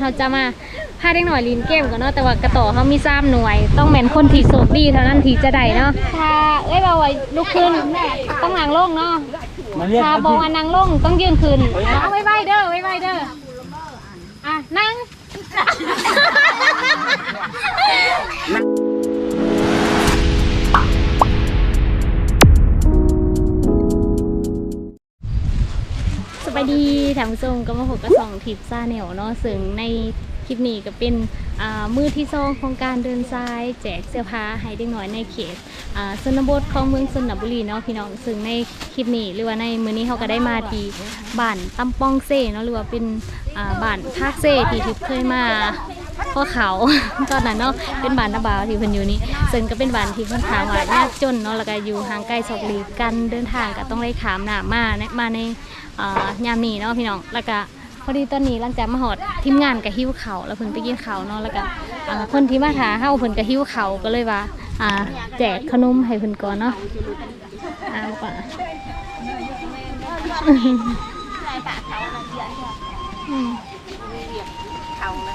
เราจะมาพาเด็กหน่อยลินเกมก่อนเนาะแต่ว่ากระต่อเขามีซ้ำหน่วย ต้องแม่นคนที่โชคดีเท่านั้นที่จะได้เนาะถ้าเอ้ยเอาไว้ลุกขึ้นต้องนางลงเนาะมาเรียกถ้ากันบอกที่ว่านางลงต้องยืนขึ้นเอาไว้ไว้เด้อไว้ไว้เด้ออะนั่ง ท่านผู้ชมก็มาพบกับสองทิปซาแนวเนาะซึ่งในคลิปนี้ก็เป็นมือที่สองของการเดินทรายแจกเสื้อผ้าให้เด็กน้อยในเขตอ่าชนบทของเมืองชนบุรีเนาะพี่น้องซึ่งในคลิปนี้หรือว่าในมือนี้เขาก็ได้มาที่บ้านตำปองเซ่เนาะหรือว่าเป็นบ้านภาคเซ่ที่ทิพเคยมาพ่อเขาตอนนั้นเนาะเป็นบ้านนาบาวที่เพิ่นอยู่นี่ซึ่งก็เป็นบ้านที่เพิ่นถามว่ายากจนเนาะแล้วก็อยู่ห่างไกลสอกหลีกกันเดินทางก็ต้องได้ขามหนามาเนี่ยมาใน ยามนี้เนาะพี่น้อง แล้วก็พอดีตอนนี้หลังจากมาหอดทีมงานกับหิ้วเขาวแล้วเพิ่นไปกินเขาวเนาะแล้วก็อ่าคนที่มาถาเฮาเพิ่นก็หิ้วเขาวก็เลยว่าอ่าแจกขนมให้เพิ่นก่อนเนาะเอาป่ะอืม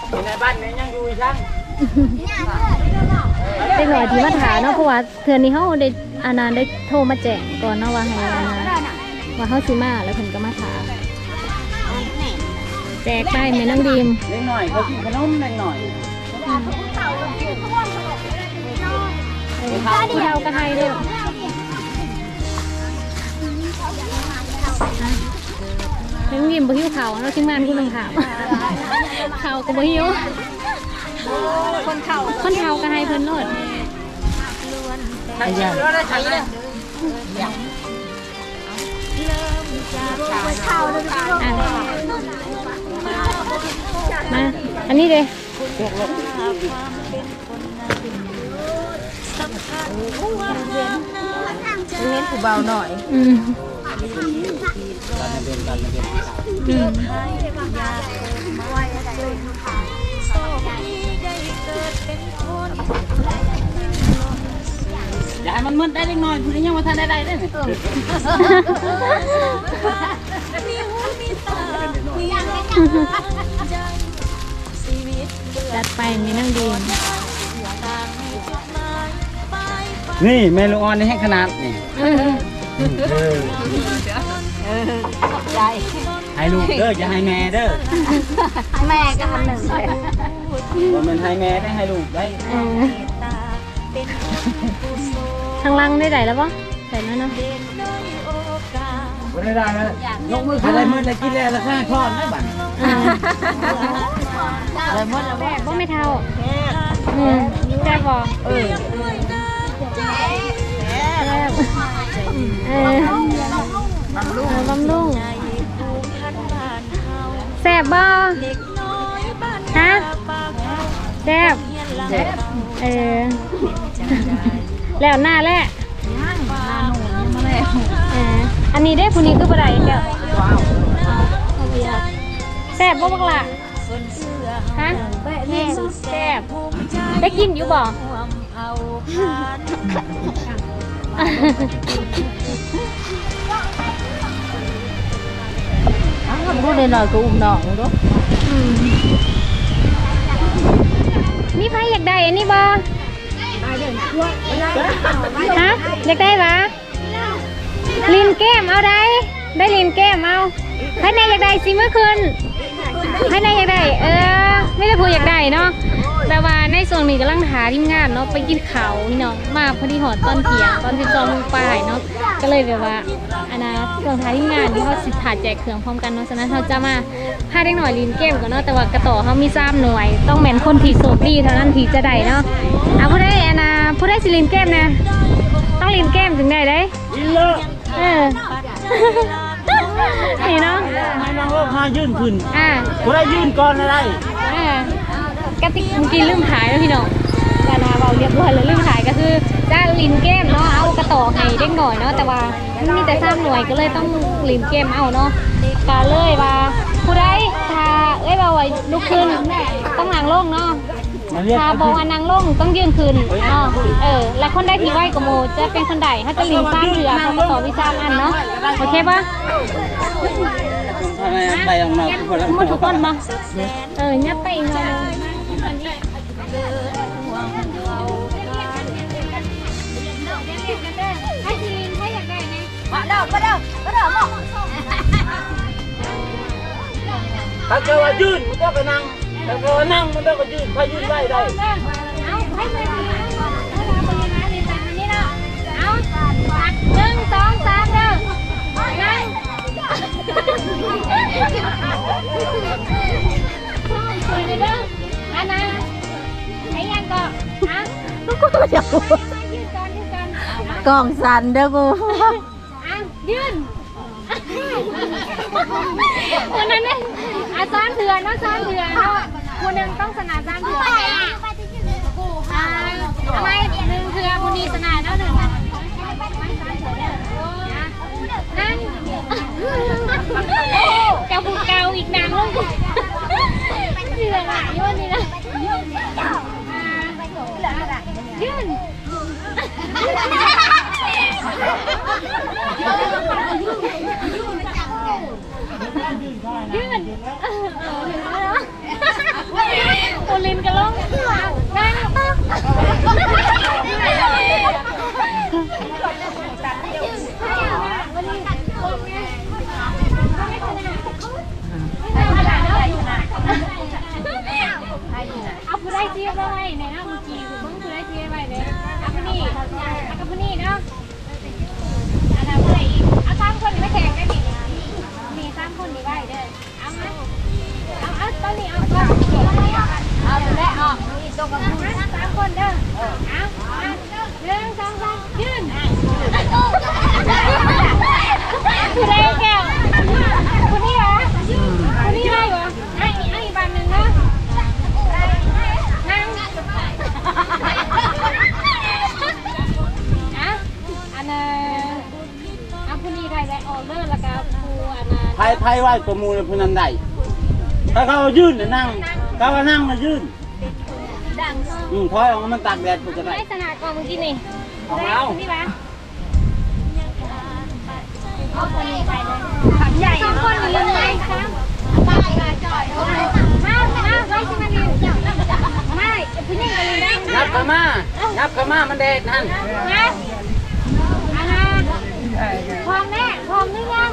อยู่ในบ้านนี้ยังอยู่อีกช่างเด็กหน่อยที่มาถาเนาะเพราะว่าเทือนนี้เฮาได้อานานได้โทรมาแจ้งก่อนเนาะว่าให้อานา ว่าเฮาสิมาแล้วเพิ่นก็มาถาแจกไปแม่น้องดีมเล็กหน่อยเขากินขนมเล็กหน่อยข้าวเดียวก็ให้เลยน้องยิ้มบ่หิวเขาวเราะทีมงานคุณนึงถามเขาวก็บ่หิวคนเขาคนเขาก็ให้เพิ่นโลดไอ้ยัง อะมา อันนี้เลยเล่นผู้เบาหน่อย อืมอืม อย่าให้มันมืดได้เล็กน่อยคุณยังมาทานได้ได้ได้ไหมจัดไปมีนั่งดีนี่เมลูออนนี่ให้ขนาดนี่เออใจให้ลูกเด้ออย่าให้แม่เด้อแม่ก็ทำหนึ่งเลยมันให้แม่ได้ให้ลูกได้างล่างได้ไหนแล้วปะใส่แล้วเนาะไม่ได้แล้วยกมืออะไรมืดแล้วกินแล้วแล้วข้าทอดได้บัดอ่าเลยหมดแล้วแซ่บบ่ไม่เท่าอืมแซ่บบ่เออแซ่บเออบำรุงบำรุงแซ่บบ่ฮะแซ่บเออ แล้วหน้าแหละเอออันนี้ได้ผู้นี้คือบ่ได้เดี๋ยวแซ่บบ่บักล่ะฮะแม่แซ่บได้กินอยู่บ่พูดได้หน่อยก็อุ้มน้องดูอืมมีใครอยากได้อันนี้บ่ ฮะอยากได้ปะลินแก้มเอาได้ ได้ลินแก้มเอาให้ในอยากได้สิเมื่อคืนให้ในอยากได้ เออไม่ได้พูดอยากได้เนาะ แต่ว่าในส่วนนี้กำลังหาทีมงานเนาะไปกินเขาวนี่เนาะมาพอดีหอดตอนเที่ยงตอนสิบสองโมงปลายเนาะก็เลยแบบว่าอันนะส่วนท้ายทีมงานที่เขาสิถ่ายแจกเครื่องพร้อมกันเนาะฉะนั้นเขาจะมาพาเด็กหน่อยลินเกมก่อนเนาะแต่ว่ากระต่อเขามีซ้ำหน่วย ต้องแม่นคนที่โชคดีเท่านั้นที่จะได้เนาะอะผู้ได้อันนะผู้ได้สิลินเกมนะต้องลินเกมถึงได้ได้กินเลยเออนี่เนาะให้น้องโลกห้ายื่นขึ้นอ่ากูได้ยื่นก่อนอะไรอ่า กติกเมื่อกี้ลืมถ่ายแล้วพี่น้องกานาเบาเรียบร้อยแล้วลืมถ่ายก็คือจ้าลินเกมเนาะเอากระต่อให้เด็กหน่อยเนาะแต่ว่ามันมีแต่สร้างหน่วยก็เลยต้องลินเกมเอาเนาะกาเลยว่าผู้ใดถ้าเอ้ยเบาไว้ลุกขึ้นต้องนางลงเนาะมาเรียกถ้ากันบอกที่ว่านางลงต้องยืนขึ้นเนาะเออ และคนได้ที่ไหวกับโมจะเป็นคนใดถ้าจะลินสร้างเรือเขากระต่อวิชามอันเนาะโอเคปะททำไมไปออกนอกยันคนละหมดทุกคนบ่เออยับไปอีกหน่อย ถ้าเกิดว่ายืนมันก็ไปนั่งถ้าเกิดว่านั่งมันก็ไปยืนถ้ายืนได้ได้เอาให้ไปทีเอาเอาไปนะดีจังนี่เนาะเอาหนึ่งสองสามเด้อนั่งสวยเลยเด้ออันนั้นไอ้ยังก็อะกูก็จะยืนก่อนยืนก่อนกล่องสั่นเด้อกูอะยืนคนนั้นเนี่ยอะซ้อนเถื่อนเนาะซ้อนเถื่อนเนาะคนหนึ่งต้องสนาซ้อนเถื่อนอะทำไมหนึ่งเถื่อนคนนี้สนาเนาะหนึ่งนั่งเจ้าผูเกาอีกนางลงเถื่อนอะโยนนี่นะยืน ยืนโอลินกระล่องนั่งเอาผู้ได้เสียไปในน้ำจีกูเพิ่งผู้ได้เสียไปเลยเอาผู้นี่เอากับผู้นี่เนาะอันนั้นผู้ใดอีกเอาสามคนไม่แข่งกันดิมีสามคนนี่ไว้เด้อเอาไหมเอาเอาตอนนี้เอาก่อนเอาไปแล้วออกนี่ตรงกับผู้สามคนเด้อเอาเอาหนึ่งสองสามยืนผู้ใดแก้วผู้นี่เหรอผู้นี่ได้เหรอไอ้ไอ้อีกบันหนึ่งเนาะนั่ง อะอันน่ะเอาผู้นี้ได้แล้วออกเลิศแล้วก็ผู้อันน่ะ ไพ่ไพ่ไหวตัวมูลพนันได้ถ้าเขายืนน่ะนั่งเขาว่านั่งมายืนดังอืมถอยออกมามันตากแดดกูจะได้ ได้สนากองเมื่อกี้นี่เอาได้เอาผู้นี้ปะเอาคนนี้ไปเลยขับใหญ่สองคนหรือยังไงครับมามาไว้ที่มันดีไม่ผู้นี้ก็เลยได้นับขามานับขามามันแดดนั่นนะอันน่ะพร้อมแม่พร้อมหรือยัง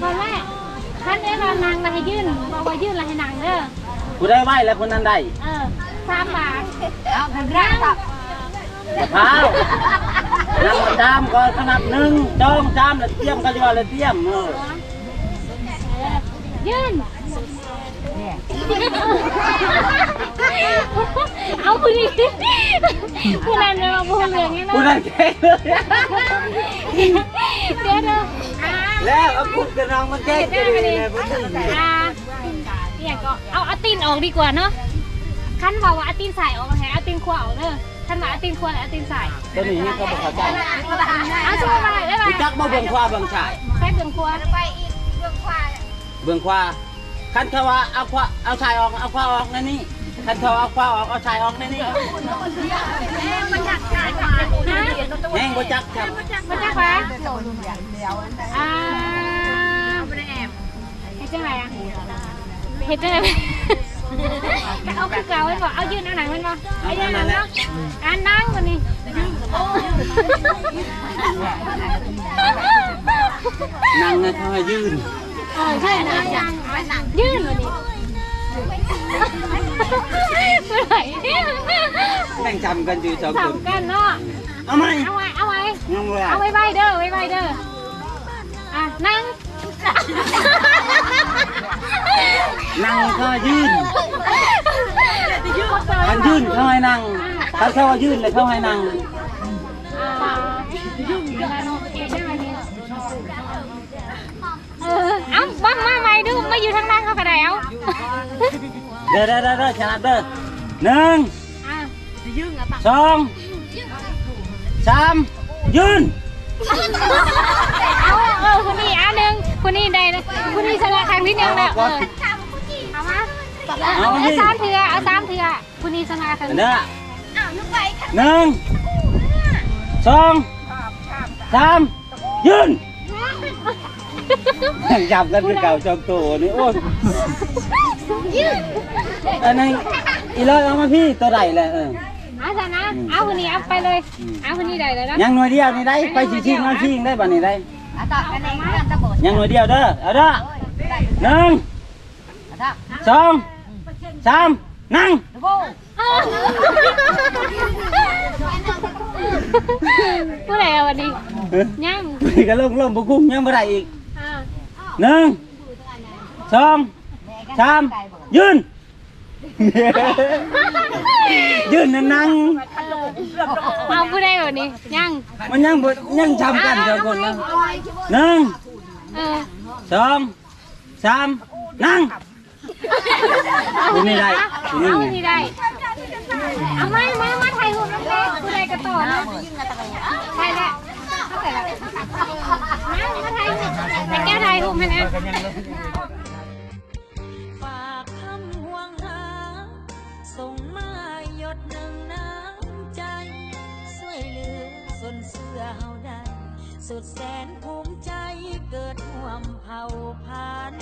พร้อมแม่ขั้นเอ้เรานางเราให้ยื่นบอกว่ายื่นเราให้นางเด้อกูได้ไหวแล้วคนนั้นได้เออสามบาทเอาคนแรกครับมะพร้าวนั่งมาจามก็ขนับหนึ่งจองจามแล้วเตรียมก็จะว่าแล้วเตรียมเออยื่นเอาผู้นี้ผู้นั้นจะมาพูดเรื่องนี้นะกูนั่นเก่งเลยเดี๋ยวเดี๋ยวอ่า แล้วเอาคุณกับน้องมันแก้กันเลยนะพี่อ่าเนี่ยก็เอาเอาตีนออกดีกว่าเนาะขั้นบอกว่าเอาตีนใส่ออกให้เอาตีนขวาออกเด้อขั้นว่าเอาตีนขวาแล้วเอาตีนใส่ตัวนี้นี่เขาบอกเขาใจเอาช่วยมาได้ไหมกูจักบ่เบิ่งขวาเบิ่งชายใช้เบื้องขวาเบื้องขวา คันเขาว่าเอาขวาเอาชายออกเอาขวาออกในนี้คันเขาเอาขวาออกเอาชายออกในนี้ฮะแห้งบ่จักครับมาจากไหนอ่าเฮ็ดจังไรอะเฮ็ดจังไรเอาคือเก่าไว้บอกเอายืนเอาหนังมันบ่เอายืนเอาหนังเนาะอ่านั่งกว่านี้นั่งให้เขาให้ยืน เออใช่นะยืนกว่านี้เมื่อไหร่แม่งจำกันอยู่สองคนสำกันเนาะ เอาไหมเอาไว้ เอาไว้ ยังบ่เอาไว้ไว้เด้อไว้ไว้เด้อ อะ นั่ง นั่งเขายืนคันยืนเขาให้นั่งคันเขาว่ายืนเลยเขาให้นั่งอ่า ออเอ้าบ้างมาใหม่ดูมาอยู่ทางล่างเขากระไดเอาเด้อเด้อเด้อเด้อชนะเด้อหนึ่งอะสองสามยืนเอาเออคนนี้อะหนึ่งคนนี้ได้เลยคนนี้ชนะครั้งที่หนึ่งแล้วเออเอามาเอาสามเถื่อเอาสามเถื่อคนนี้ชนะครั้งอันที่เด้อหนึ่งสองสามยืน ยังจับกันคือเก่าจอมโตนี่โอ้ยอันนั้นอีร้อยเอามาพี่ตัวใดแหละเออ เอาซะนะ เอาคนนี้เอาไปเลย อืม เอาคนนี้ได้เลยนะยังหน่วยเดียวนี่ได้ไปชิชิงน้องชิงได้บ่นี่ได้ อะต่อกันเองกันตะบดยังหน่วยเดียวเด้อเอาเด้อหนึ่งสองสามนั่งตะโบผู้ใดเอาวันนี้เอ้ยยังนี่ก็ลงลงบุกุ้งยังบ่ได้อีกอ่า หนึ่งสองสามยืน ยืนนั่นนั่งเอาผู้ใดวันนี้ยังมันยังบ่ยังจำกันเจ้าคนนะหนึ่งเออสองสามนั่งผู้นี้ได้ผู้นี้เอาคนนี้ได้เอามามามาถ่ายรูปน้ำแดงผู้ใดก็ต่อนะถ่ายแล้วเข้าใจแล้วมามาถ่ายรูปแต่แก้วถ่ายรูปให้นะฝากคำห่วงหา ส่งมาหยดหนึ่งน้ำใจช่วยเหลือส่วนเสื้อเฮาได้ สุดแสนภูมิใจเกิดห่วมเผ่าพัน